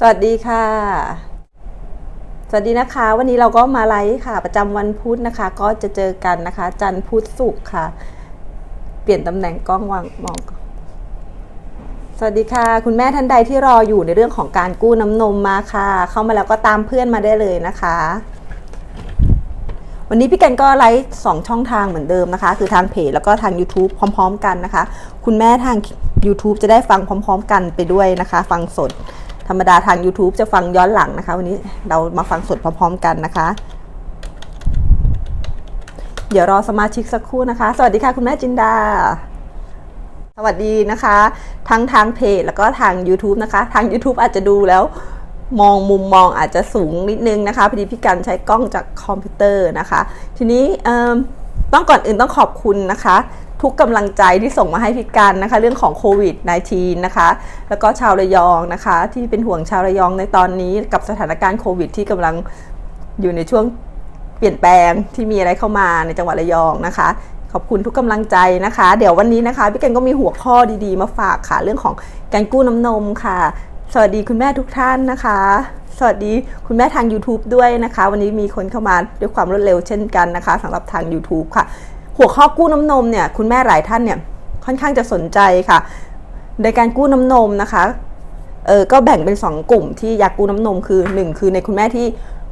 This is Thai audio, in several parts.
สวัสดีค่ะ สวัสดีนะคะ วันนี้เราก็มาไลฟ์ค่ะ ประจำวันพุธนะคะ ก็จะเจอกันนะคะ จันทร์พุธศุกร์ค่ะ เปลี่ยนตำแหน่งกล้องวางมองสวัสดีค่ะ คุณแม่ท่านใดที่รออยู่ในเรื่องของการกู้น้ำนมมาค่ะ เข้ามาแล้วก็ตามเพื่อนมาได้เลยนะคะ วันนี้พี่แกนก็ไลฟ์สองช่องทางเหมือนเดิมนะคะ คือทางเพจแล้วก็ทาง YouTube พร้อม ๆ กันนะคะ คุณแม่ทาง YouTube จะได้ฟังพร้อม ๆ กันไปด้วยนะคะ ฟังสด ธรรมดาทาง YouTube จะฟังย้อนหลังนะคะ วันนี้เรามาฟังสดพร้อมๆกันนะคะ เดี๋ยวรอสมาชิกสักครู่นะคะ สวัสดีค่ะคุณแม่จินดา สวัสดีนะคะ ทั้งทางเพจแล้วก็ทาง YouTube นะคะ ทาง YouTube อาจจะดูแล้วมองมุมมองอาจจะสูงนิดนึงนะคะพอดีพี่กันใช้กล้องจากคอมพิวเตอร์นะคะ ทีนี้ต้องก่อนอื่นต้องขอบคุณนะคะ ทุกกำลังใจที่ส่งมาให้พี่กันนะคะ เรื่องของโควิด -19 นะคะ แล้วก็ชาวระยองนะคะ ที่เป็นห่วงชาวระยองในตอนนี้กับสถานการณ์โควิด ที่กำลังอยู่ในช่วงเปลี่ยนแปลงที่มีอะไรเข้ามาในจังหวัดระยองนะคะ ขอบคุณทุกกำลังใจนะคะ เดี๋ยววันนี้นะคะพี่กันก็มีหัวข้อดีๆ มาฝากค่ะ เรื่องของการกู้น้ำนมค่ะ สวัสดีคุณแม่ทุกท่านนะคะ สวัสดีคุณแม่ทาง YouTube ด้วยนะคะ วันนี้มีคนเข้ามาด้วยความรวดเร็วเช่นกันนะคะสำหรับทาง YouTube ค่ะ หัวข้อกู้น้ำนมเนี่ยคุณแม่หลายท่านเนี่ยค่อนข้างจะสนใจค่ะ ในการกู้น้ำนมนะคะเออก็แบ่งเป็น 2 กลุ่มที่อยากกู้น้ำนมคือ 1 คือในคุณแม่ที่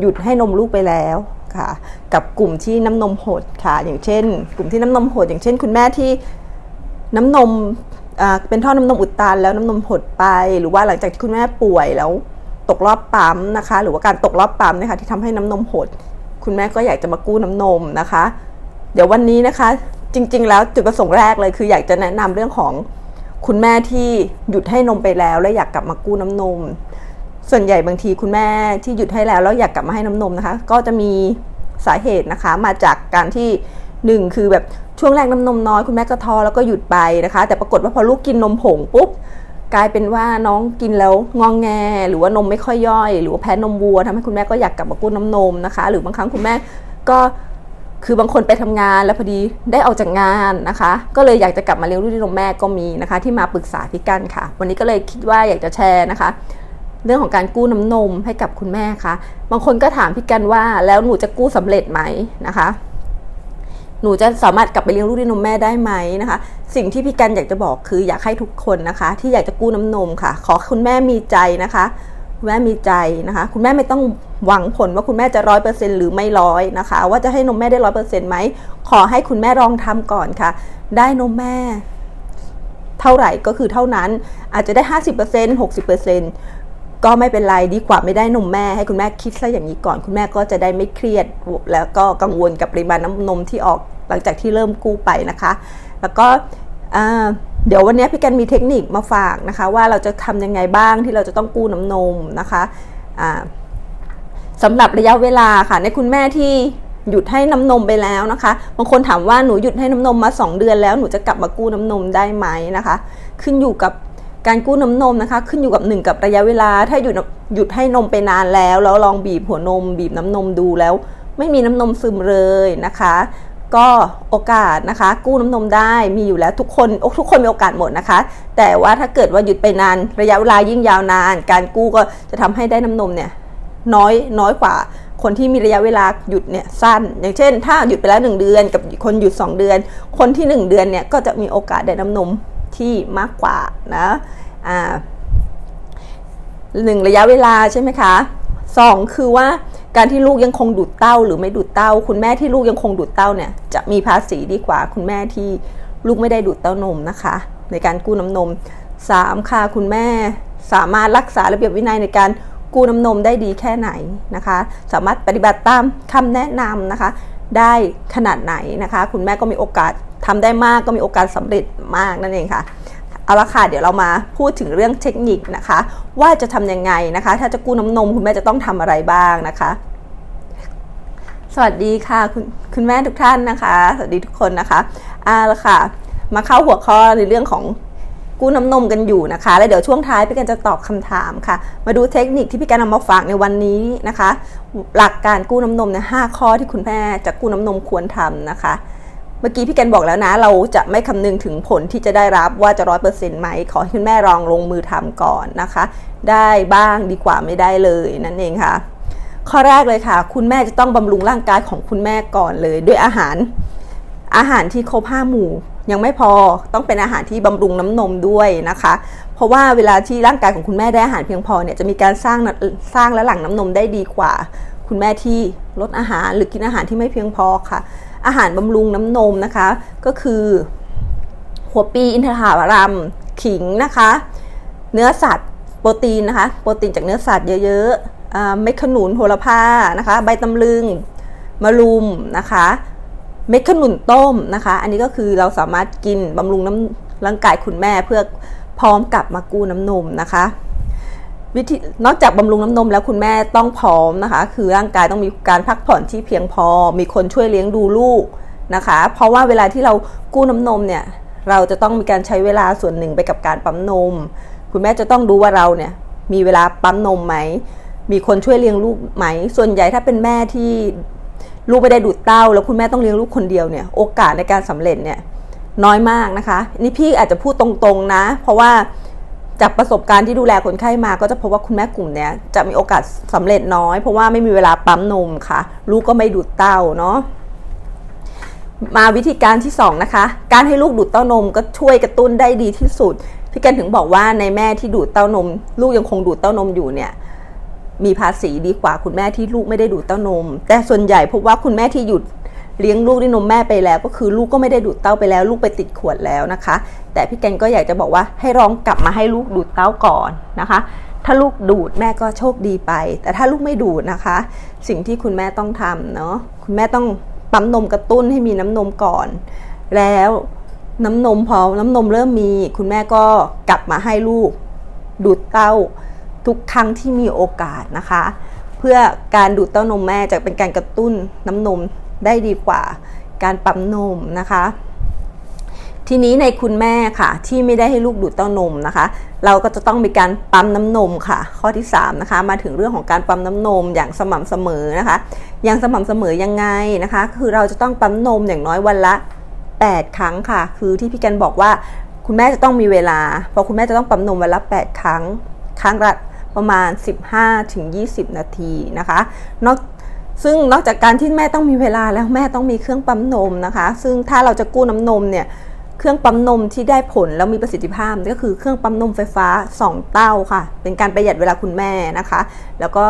หยุดให้นมลูกไปแล้วค่ะ กับกลุ่มที่น้ำนมหดค่ะ อย่างเช่น กลุ่มที่น้ำนมหด อย่างเช่น คุณแม่ที่น้ำนมเป็นท่อน้ำนมอุดตันแล้วน้ำนมหดไป หรือว่าหลังจากที่คุณแม่ป่วยแล้วตกรอบปั๊มนะคะ หรือว่าการตกรอบปั๊มนะคะที่ทำให้น้ำนมหด คุณแม่ก็อยากจะมากู้น้ำนมนะคะ เดี๋ยววันนี้นะคะ จริง ๆ แล้วจุดประสงค์แรกเลยคืออยากจะแนะนำเรื่องของคุณแม่ที่หยุดให้นมไปแล้ว และอยากกลับมากู้น้ำนม ส่วนใหญ่บางทีคุณแม่ที่หยุดให้แล้วแล้วอยากกลับมาให้น้ำนมนะคะ ก็จะมีสาเหตุนะคะ มาจากการที่หนึ่งคือแบบช่วงแรกน้ำนมน้อยคุณแม่ก็ท้อแล้วก็หยุดไปนะคะ แต่ปรากฏว่าพอลูกกินนมผงปุ๊บกลายเป็นว่าน้องกินแล้วงองแง หรือว่านมไม่ค่อยย่อย หรือว่าแพ้นมวัวทำให้คุณแม่ก็อยากกลับมากู้น้ำนมนะคะ หรือบางครั้งคุณแม่ก็ คือบางคนไปทำงานแล้วพอดีได้ออกจากงานนะคะ ก็เลยอยากจะกลับมาเลี้ยงลูกด้วยนมแม่ก็มีนะคะ ที่มาปรึกษาพี่กันค่ะ วันนี้ก็เลยคิดว่าอยากจะแชร์นะคะ เรื่องของการกู้น้ำนมให้กับคุณแม่คะบางคนก็ถามพี่กันว่าแล้วหนูจะกู้สำเร็จไหมนะคะหนูจะสามารถกลับไปเลี้ยงลูกด้วยนมแม่ได้ไหมนะคะ สิ่งที่พี่กันอยากจะบอกคืออยากให้ทุกคนนะคะ ที่อยากจะกู้น้ำนมค่ะ ขอคุณแม่มีใจนะคะ คุณแม่มีใจนะคะ คุณแม่ไม่ต้องหวังผลว่าคุณแม่จะร้อยเปอร์เซ็นหรือไม่ร้อยนะคะ ว่าจะให้นมแม่ได้ร้อยเปอร์เซ็นต์ไหมขอให้คุณแม่ลองทำก่อนค่ะ ได้นมแม่ เท่าไหร่ก็คือเท่านั้นอาจจะได้ห้าสิบเปอร์เซ็นต์หกสิบเปอร์เซ็นต์ก็ไม่เป็นไรดีกว่าไม่ได้นมแม่ให้คุณแม่คิดซะอย่างนี้ก่อน คุณแม่ก็จะได้ไม่เครียด แล้วก็กังวลกับปริมาณน้ำนมที่ออกหลังจากที่เริ่มกู้ไปนะคะ แล้วก็ เดี๋ยววันนี้พี่กันมีเทคนิคมาฝากนะคะ ว่าเราจะทำยังไงบ้างที่เราจะต้องกู้น้ำนมนะคะสำหรับระยะเวลาค่ะ ในคุณแม่ที่หยุดให้น้ำนมไปแล้วนะคะ บางคนถามว่าหนูหยุดให้น้ำนมมา 2 เดือนแล้วหนูจะกลับมากู้น้ำนมได้ไหมนะคะ ขึ้นอยู่กับการกู้น้ำนมนะคะ ขึ้นอยู่กับหนึ่งกับระยะเวลา ถ้าหยุดหยุดให้นมไปนานแล้ว แล้วลองบีบหัวนม บีบน้ำนมดูแล้ว ไม่มีน้ำนมซึมเลยนะคะ ก็โอกาสนะคะ กู้น้ำนมได้มีอยู่แล้วทุกคนทุกคนมีโอกาสหมดนะคะ แต่ว่าถ้าเกิดว่าหยุดไปนานระยะเวลายิ่งยาวนาน การกู้ก็จะทำให้ได้น้ำนมเนี่ยน้อยน้อยกว่าคนที่มีระยะเวลาหยุดเนี่ยสั้น อย่างเช่น ถ้าหยุดไปแล้ว 1 เดือนกับคนหยุด 2 เดือน คนที่ 1 เดือนเนี่ยก็จะมีโอกาสได้น้ำนมที่มากกว่านะอ่าหนึ่งระยะเวลาใช่ไหมคะสองคือว่า การที่ลูกยังคงดูดเต้าหรือไม่ดูดเต้า คุณแม่ที่ลูกยังคงดูดเต้าเนี่ยจะมีภาษีดีกว่า คุณแม่ที่ลูกไม่ได้ดูดเต้านมนะคะ ในการกู้น้ำนม 3. ค่ะคุณแม่สามารถรักษาระเบียบวินัยในการกู้น้ำนมได้ดีแค่ไหนนะคะ สามารถปฏิบัติตามคำแนะนำนะคะ ได้ขนาดไหนนะคะ คุณแม่ก็มีโอกาสทำได้มากก็มีโอกาสสำเร็จมากนั่นเองค่ะ เอาละค่ะ เดี๋ยวเรามาพูดถึงเรื่องเทคนิคนะคะ ว่าจะทำยังไงนะคะ ถ้าจะกู้น้ำนมคุณแม่จะต้องทำอะไรบ้างนะคะ สวัสดีค่ะคุณคุณแม่ทุกท่านนะคะ สวัสดีทุกคนนะคะเอาละค่ะ มาเข้าหัวข้อในเรื่องของกู้น้ำนมกันอยู่นะคะ แล้วเดี๋ยวช่วงท้ายพี่กันจะตอบคำถามค่ะ มาดูเทคนิคที่พี่กันนำมาฝากในวันนี้นะคะ หลักการกู้น้ำนมเนี่ยห้าข้อที่คุณแม่จะกู้น้ำนมควรทำนะคะ เมื่อกี้พี่แกนบอกแล้วนะ เราจะไม่คำนึงถึงผลที่จะได้รับว่าจะร้อยเปอร์เซ็นต์ไหม ขอให้คุณแม่ลองลงมือทำก่อนนะคะ ได้บ้างดีกว่าไม่ได้เลยนั่นเองค่ะ ข้อแรกเลยค่ะ คุณแม่จะต้องบำรุงร่างกายของคุณแม่ก่อนเลย ด้วยอาหารอาหารที่ครบห้าหมู่ ยังไม่พอต้องเป็นอาหารที่บำรุงน้ำนมด้วยนะคะ เพราะว่าเวลาที่ร่างกายของคุณแม่ได้อาหารเพียงพอเนี่ยจะมีการสร้างสร้างและหลั่งน้ำนมได้ดีกว่า คุณแม่ที่ลดอาหารหรือกินอาหารที่ไม่เพียงพอค่ะ อาหารบำรุงน้ำนมนะคะ ก็คือ หัวปีอินทผลัมขิงนะคะ เนื้อสัตว์โปรตีนนะคะ โปรตีนจากเนื้อสัตว์เยอะๆเม็ดขนุนโหระพานะคะ ใบตำลึงมะรุมนะคะ เม็ดขนุนต้มนะคะ อันนี้ก็คือเราสามารถกินบำรุงน้ำร่างกายคุณแม่เพื่อพร้อมกลับมากู้น้ำนมนะคะ วิธีนอกจากบำรุงน้ำนมแล้วคุณแม่ต้องพร้อมนะคะ คือร่างกายต้องมีการพักผ่อนที่เพียงพอ มีคนช่วยเลี้ยงดูลูกนะคะ เพราะว่าเวลาที่เรากู้น้ำนมเนี่ย เราจะต้องมีการใช้เวลาส่วนหนึ่งไปกับการปั๊มนม คุณแม่จะต้องดูว่าเราเนี่ยมีเวลาปั๊มนมไหม มีคนช่วยเลี้ยงลูกไหม ส่วนใหญ่ถ้าเป็นแม่ที่ลูกไม่ได้ดูดเต้า แล้วคุณแม่ต้องเลี้ยงลูกคนเดียวเนี่ย โอกาสในการสำเร็จเนี่ยน้อยมากนะคะ นี่พี่อาจจะพูดตรงๆนะ เพราะว่า จากประสบการณ์ที่ดูแลคนไข้มาก็จะพบว่าคุณแม่กลุ่มเนี้ยจะมีโอกาสสำเร็จน้อย เพราะว่าไม่มีเวลาปั๊มนมค่ะ ลูกก็ไม่ดูดเต้าเนาะมาวิธีการที่ 2 นะคะ การให้ลูกดูดเต้านมก็ช่วยกระตุ้นได้ดีที่สุด พี่กันถึงบอกว่าในแม่ที่ดูดเต้านม ลูกยังคงดูดเต้านมอยู่เนี่ยมีภาษีดีกว่าคุณแม่ที่ลูกไม่ได้ดูดเต้านม แต่ส่วนใหญ่พบว่าคุณแม่ที่หยุด เลี้ยงลูกด้วยนมแม่ไปแล้ว ก็คือลูกก็ไม่ได้ดูดเต้าไปแล้ว ลูกไปติดขวดแล้วนะคะ แต่พี่แกนก็อยากจะบอกว่าให้ลองกลับมาให้ลูกดูดเต้าก่อนนะคะ ถ้าลูกดูดแม่ก็โชคดีไป แต่ถ้าลูกไม่ดูดนะคะ สิ่งที่คุณแม่ต้องทำเนาะคุณแม่ต้องปั๊มนมกระตุ้นให้มีน้ำนมก่อน แล้วน้ำนมพอน้ำนมเริ่มมี คุณแม่ก็กลับมาให้ลูก ดูดเต้าทุกครั้งที่มีโอกาสนะคะ เพื่อการดูดเต้านมแม่จะเป็นการกระตุ้นน้ำนม ได้ดีกว่าการปั๊มนมนะคะ ทีนี้ในคุณแม่ค่ะที่ไม่ได้ให้ลูกดูดเต้านมนะคะ เราก็จะต้องมีการปั๊มน้ำนมค่ะ ข้อที่3นะคะมาถึงเรื่องของการปั๊มน้ำนมอย่างสม่ำเสมอนะคะ อย่างสม่ำเสมอยังไงนะคะ คือเราจะต้องปั๊มนมอย่างน้อยวันละ 8 ครั้งค่ะ คือที่พี่กันบอกว่าคุณแม่จะต้องมีเวลา เพราะคุณแม่จะต้องปั๊มนมวันละ 8 ครั้ง ครั้งละประมาณ 15-20 นาทีนะคะ นอก ซึ่งนอกจากการที่แม่ต้องมีเวลาแล้วแม่ต้องมีเครื่องปั๊มนมนะคะ ซึ่งถ้าเราจะกู้น้ำนมเนี่ยเครื่องปั๊มนมที่ได้ผลแล้วมีประสิทธิภาพก็คือเครื่องปั๊มนมไฟฟ้า 2 เต้าค่ะ เป็นการประหยัดเวลาคุณแม่นะคะ แล้วก็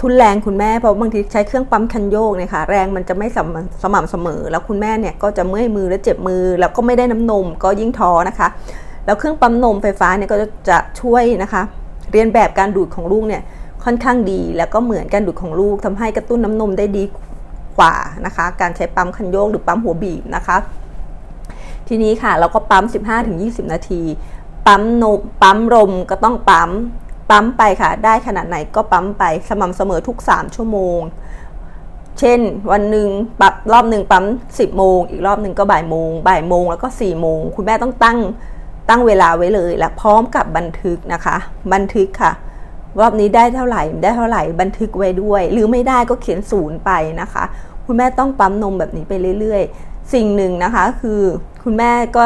ทุนแรงคุณแม่เพราะบางทีใช้เครื่องปั๊มคันโยกเนี่ยค่ะแรงมันจะไม่สม่ำสม่ำเสมอ แล้วคุณแม่เนี่ยก็จะเมื่อยมือและเจ็บมือ แล้วก็ไม่ได้น้ำนมก็ยิ่งท้อนะคะ แล้วเครื่องปั๊มนมไฟฟ้าเนี่ยก็จะช่วยนะคะ เรียนแบบการดูดของลูกเนี่ย ค่อนข้างดี แล้วก็เหมือนการดูดของลูกทำให้กระตุ้นน้ำนมได้ดีกว่านะคะ การใช้ปั๊มคันโยกหรือปั๊มหัวบีบนะคะ ทีนี้ค่ะเราก็ปั๊ม 15-20 นาที ปั๊มนมปั๊มลมก็ต้องปั๊มปั๊มไปค่ะ ได้ขนาดไหนก็ปั๊มไปสม่ำเสมอทุก 3 ชั่วโมง เช่นวันหนึ่งปรับรอบหนึ่งปั๊ม 10 โมง อีกรอบหนึ่งก็บ่ายโมง บ่ายโมงแล้วก็ 4 โมง คุณแม่ต้องตั้งตั้งเวลาไว้เลย และพร้อมกับบันทึกนะคะ บันทึกค่ะ รอบนี้ได้เท่าไหร่ได้เท่าไหร่บันทึกไว้ด้วย หรือไม่ได้ก็เขียนศูนย์ไปนะคะ คุณแม่ต้องปั๊มนมแบบนี้ไปเรื่อย ๆ สิ่งหนึ่งนะคะคือคุณแม่ก็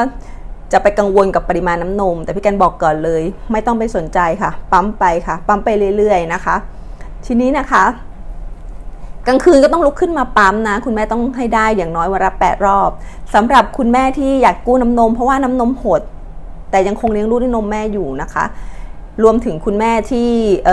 จะไปกังวลกับปริมาณน้ำนม แต่พี่กันบอกก่อนเลย ไม่ต้องไปสนใจค่ะ ปั๊มไปค่ะ ปั๊มไปเรื่อย ๆ นะคะ ทีนี้นะคะ กลางคืนก็ต้องลุกขึ้นมาปั๊มนะ คุณแม่ต้องให้ได้อย่างน้อยวันละแปดรอบสำหรับคุณแม่ที่อยากกู้น้ำนม เพราะว่าน้ำนมหด แต่ยังคงเลี้ยงลูกด้วยนมแม่อยู่นะคะ รวมถึงคุณแม่ที่เ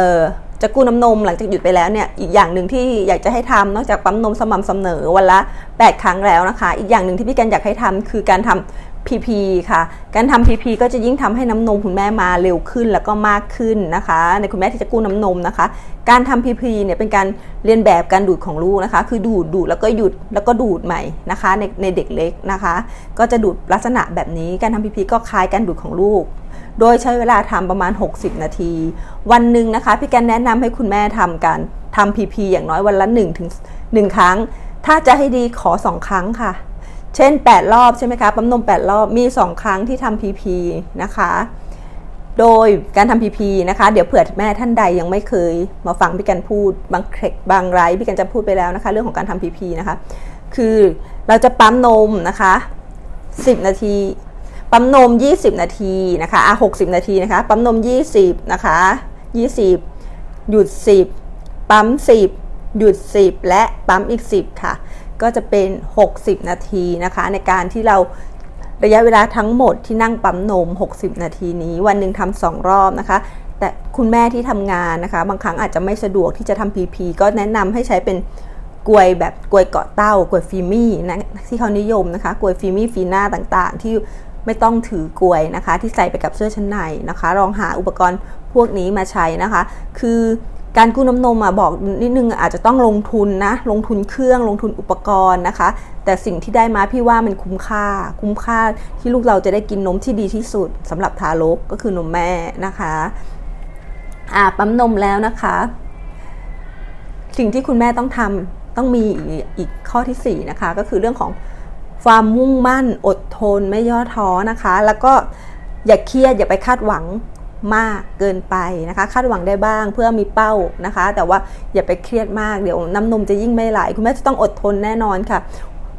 จะกู้น้ำนมหลังจากหยุดไปแล้วเนี่ยอีกอย่างหนึ่งที่อยากจะให้ทำนอกจากปั๊มนมสม่ำเสมอวันละ 8 ครั้งแล้วนะคะ อีกอย่างหนึ่งที่พี่กันอยากให้ทำคือการทำ PP ค่ะ การทำ PP ก็จะยิ่งทำให้น้ำนมคุณแม่มาเร็วขึ้นแล้วก็มากขึ้นนะคะ ในคุณแม่ที่จะกู้น้ำนมนะคะ การทำ PP เนี่ยเป็นการเรียนแบบการดูดของลูกนะคะ คือดูดดูดแล้วก็หยุดแล้วก็ดูดใหม่นะคะในในเด็กเล็กนะคะ ก็จะดูดลักษณะแบบนี้การทำ PP ก็คล้ายการดูดของลูก โดยใช้เวลาทำประมาณ 60 นาที วันหนึ่งนะคะ พี่แกนแนะนำให้คุณแม่ทำการทำ PP อย่างน้อยวันละ1ถึง1ครั้ง ถ้าจะให้ดีขอ 2 ครั้งค่ะ เช่น 8 รอบใช่ไหมคะ ปั๊มนม 8 รอบมี 2 ครั้งที่ทำ PP นะคะ โดยการทำ PP นะคะ เดี๋ยวเผื่อแม่ท่านใดยังไม่เคย มาฟังพี่กันพูดบางเครบางไรพี่กันจะพูดไปแล้วนะคะ เรื่องของการทำ PP นะคะ คือเราจะปั๊มนมนะคะ 10 นาที ปั๊มนม 20 นาทีนะคะอะ60 นาทีนะคะ ปั๊มนม 20 นะคะ 20 หยุด 10 ปั๊ม 10 หยุด 10 และปั๊มอีก 10 ค่ะ ก็จะเป็น 60 นาทีนะคะ ในการที่เราระยะเวลาทั้งหมดที่นั่งปั๊มนม 60 นาทีนี้ วันหนึ่งทำสองรอบนะคะ แต่คุณแม่ที่ทำงานนะคะ บางครั้งอาจจะไม่สะดวกที่จะทำ PP ก็แนะนำให้ใช้เป็นกลวยแบบกลวยเกาะเต้ากลวยฟิมี่นะที่เขานิยมนะคะกลวยฟิมี่ฟีน่าต่างๆ ที่ ไม่ต้องถือกลวยนะคะ ที่ใส่ไปกับเสื้อชั้นในนะคะลองหาอุปกรณ์พวกนี้มาใช้นะคะ คือการกู้น้ำนมอะบอกนิดนึงอาจจะต้องลงทุนนะลงทุนเครื่องลงทุนอุปกรณ์นะคะ แต่สิ่งที่ได้มาพี่ว่ามันคุ้มค่า คุ้มค่าที่ลูกเราจะได้กินนมที่ดีที่สุดสำหรับทารกก็คือนมแม่นะคะอ่าปั๊มนมแล้วนะคะ สิ่งที่คุณแม่ต้องทำต้องมีอีกข้อที่4นะคะก็คือเรื่องของ ความมุ่งมั่นอดทนไม่ย่อท้อนะคะ แล้วก็อย่าเครียดอย่าไปคาดหวังมากเกินไปนะคะ คาดหวังได้บ้างเพื่อมีเป้านะคะ แต่ว่าอย่าไปเครียดมากเดี๋ยวน้ำนมจะยิ่งไม่ไหลคุณแม่จะต้องอดทนแน่นอนค่ะ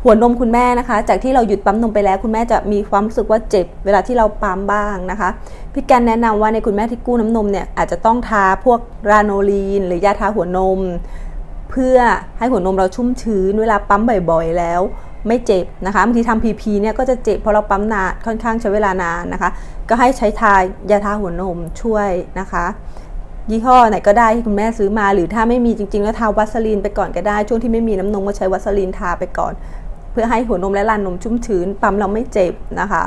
หัวนมคุณแม่นะคะ จากที่เราหยุดปั๊มนมไปแล้ว คุณแม่จะมีความรู้สึกว่าเจ็บ เวลาที่เราปั๊มบ้างนะคะพี่แกนแนะนำว่าในคุณแม่ที่กู้น้ำนมเนี่ยอาจจะต้องทาพวกราโนลีน หรือยาทาหัวนม เพื่อให้หัวนมเราชุ่มชื้นเวลาปั๊มบ่อยๆแล้ว ไม่เจ็บนะคะบางทีทำพีพีเนี่ยก็จะเจ็บเพราะเราปั๊มนานค่อนข้างใช้เวลานานนะคะ ก็ให้ใช้ทายาทาหัวนมช่วยนะคะ ยี่ห้อไหนก็ได้ที่คุณแม่ซื้อมา หรือถ้าไม่มีจริงๆ แล้วทาวัสลีนไปก่อนก็ได้ ช่วงที่ไม่มีน้ำนมก็ใช้วัสลีนทาไปก่อน เพื่อให้หัวนมและลานนมชุ่มชื้น ปั๊มเราไม่เจ็บนะคะ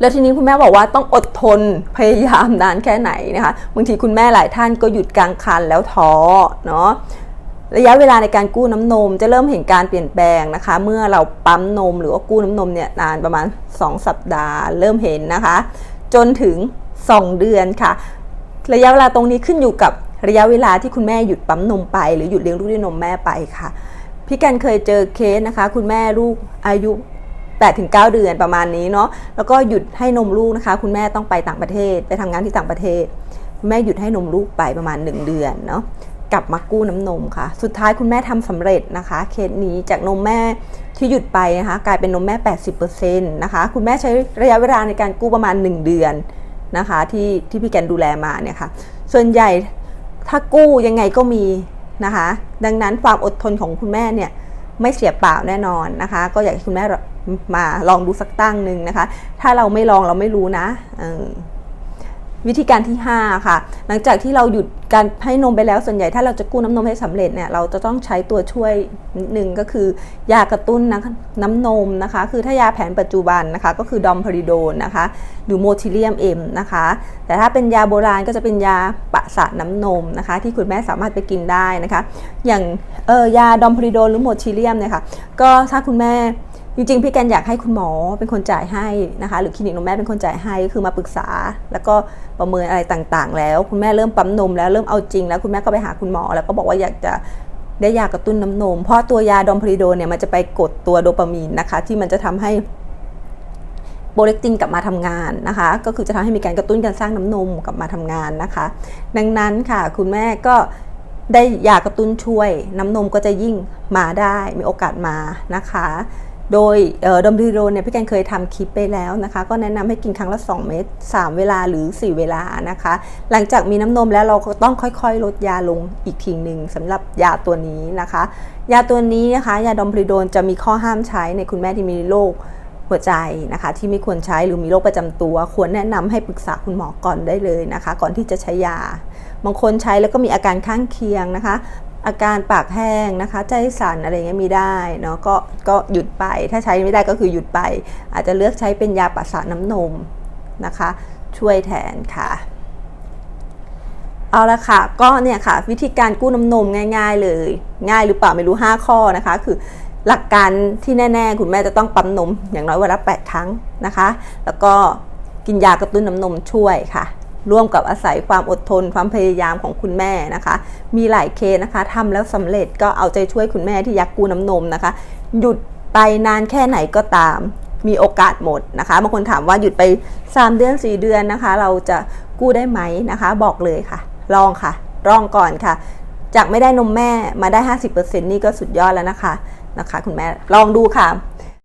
แล้วทีนี้คุณแม่บอกว่าต้องอดทนพยายามนานแค่ไหนนะคะบางทีคุณแม่หลายท่านก็หยุดกลางคันแล้วท้อเนาะ ระยะเวลาในการกู้น้ำนมจะเริ่มเห็นการเปลี่ยนแปลงนะคะ เมื่อเราปั๊มนมหรือว่ากู้น้ำนมเนี่ยนานประมาณ 2 สัปดาห์ เริ่มเห็นนะคะ จนถึง 2 เดือนค่ะ ระยะเวลาตรงนี้ขึ้นอยู่กับระยะเวลาที่คุณแม่หยุดปั๊มนมไป หรือหยุดเลี้ยงลูกด้วยนมแม่ไปค่ะ พี่กันเคยเจอเคสนะคะ คุณแม่ลูกอายุ8ถึง9เดือนประมาณนี้เนาะแล้วก็หยุดให้นมลูกนะคะ คุณแม่ต้องไปต่างประเทศ ไปทำงานที่ต่างประเทศ แม่หยุดให้นมลูกไปประมาณ 1 เดือนเนาะ กลับมากู้น้ำนมค่ะ สุดท้ายคุณแม่ทำสำเร็จนะคะ เคสนี้จากนมแม่ที่หยุดไปนะคะกลายเป็นนมแม่ 80%นะคะ คุณแม่ใช้ระยะเวลาในการกู้ประมาณ 1 เดือนนะคะที่ที่พี่แกนดูแลมาเนี่ยค่ะ ส่วนใหญ่ถ้ากู้ยังไงก็มีนะคะ ดังนั้นความอดทนของคุณแม่เนี่ยไม่เสียเปล่าแน่นอนนะคะ ก็อยากให้คุณแม่มาลองดูสักตั้งหนึ่งนะคะ ถ้าเราไม่ลองเราไม่รู้นะ วิธีการที่ 5 ค่ะ หลังจากที่เราหยุดการให้นมไปแล้วส่วนใหญ่ถ้าเราจะกู้น้ำนมให้สำเร็จเนี่ยเราจะต้องใช้ตัวช่วยนิดนึงก็คือยากระตุ้นนะน้ำนมนะคะ คือถ้ายาแผนปัจจุบันนะคะ ก็คือดอมพาริโดนนะคะหรือโมทิเลียมเอ็มนะคะ แต่ถ้าเป็นยาโบราณก็จะเป็นยาปะสะน้ำนมนะคะ ที่คุณแม่สามารถไปกินได้นะคะ อย่างเออยาดอมพาริโดนหรือโมทิเลียมเนี่ยค่ะก็ถ้าคุณแม่ จริงๆพี่แกนอยากให้คุณหมอเป็นคนจ่ายให้นะคะหรือคลินิกนมแม่เป็นคนจ่ายให้คือมาปรึกษา แล้วก็ประเมินอะไรต่างๆ แล้วคุณแม่เริ่มปั๊มนมแล้วเริ่มเอาจริงแล้วคุณแม่ก็ไปหาคุณหมอ แล้วก็บอกว่าอยากจะได้ยากระตุ้นน้ำนม เพราะตัวยาดอมพริโดนเนี่ยมันจะไปกดตัวโดปามีนนะคะ ที่มันจะทำให้โบเลกตินกลับมาทำงานนะคะ ก็คือจะทำให้มีการกระตุ้นการสร้างน้ำนมกลับมาทำงานนะคะ ดังนั้นค่ะคุณแม่ก็ได้ยากระตุ้นช่วย น้ำนมก็จะยิ่งมาได้มีโอกาสมานะคะ โดยดอมดิโรเนี่ยพี่แกนเคยทำคลิปไปแล้วนะคะ ก็แนะนำให้กินครั้งละ 2 เม็ด3 เวลาหรือ 4 เวลานะคะ หลังจากมีน้ำนมแล้วเราก็ต้องค่อยๆ ลดยาลงอีกทีหนึ่งสำหรับยาตัวนี้นะคะ ยาตัวนี้นะคะยาดอมพริโดนจะมีข้อห้ามใช้ในคุณแม่ที่มีโรคหัวใจนะคะ ที่ไม่ควรใช้หรือมีโรคประจำตัว ควรแนะนำให้ปรึกษาคุณหมอก่อนได้เลยนะคะ ก่อนที่จะใช้ยา บางคนใช้แล้วก็มีอาการข้างเคียงนะคะ อาการปากแห้งนะคะ ใจสั่นอะไรเงี้ยมีได้เนาะก็ก็หยุดไปถ้าใช้ไม่ได้ก็คือหยุดไป อาจจะเลือกใช้เป็นยาปัสสาวะน้ำนมนะคะ ช่วยแทนค่ะเอาละค่ะ ก็เนี่ยค่ะ วิธีการกู้น้ำนมง่าย ๆ เลย ง่ายหรือเปล่าไม่รู้ 5 ข้อนะคะ คือหลักการที่แน่ ๆ คุณแม่จะต้องปั๊มนมอย่างน้อยวันละ8ครั้งนะคะ แล้วก็กินยากระตุ้นน้ำนมช่วยค่ะ ร่วมกับอาศัยความอดทนความพยายามของคุณแม่นะคะ มีหลายเคสนะคะทำแล้วสำเร็จก็เอาใจช่วยคุณแม่ที่อยากกู้น้ำนมนะคะ หยุดไปนานแค่ไหนก็ตาม มีโอกาสหมดนะคะบางคนถามว่าหยุดไป 3 เดือน 4 เดือนนะคะ เราจะกู้ได้ไหมนะคะ บอกเลยค่ะ ลองค่ะลองก่อนค่ะ จากไม่ได้นมแม่มาได้ 50%นี่ก็สุดยอดแล้วนะคะนะคะ คุณแม่ลองดูค่ะ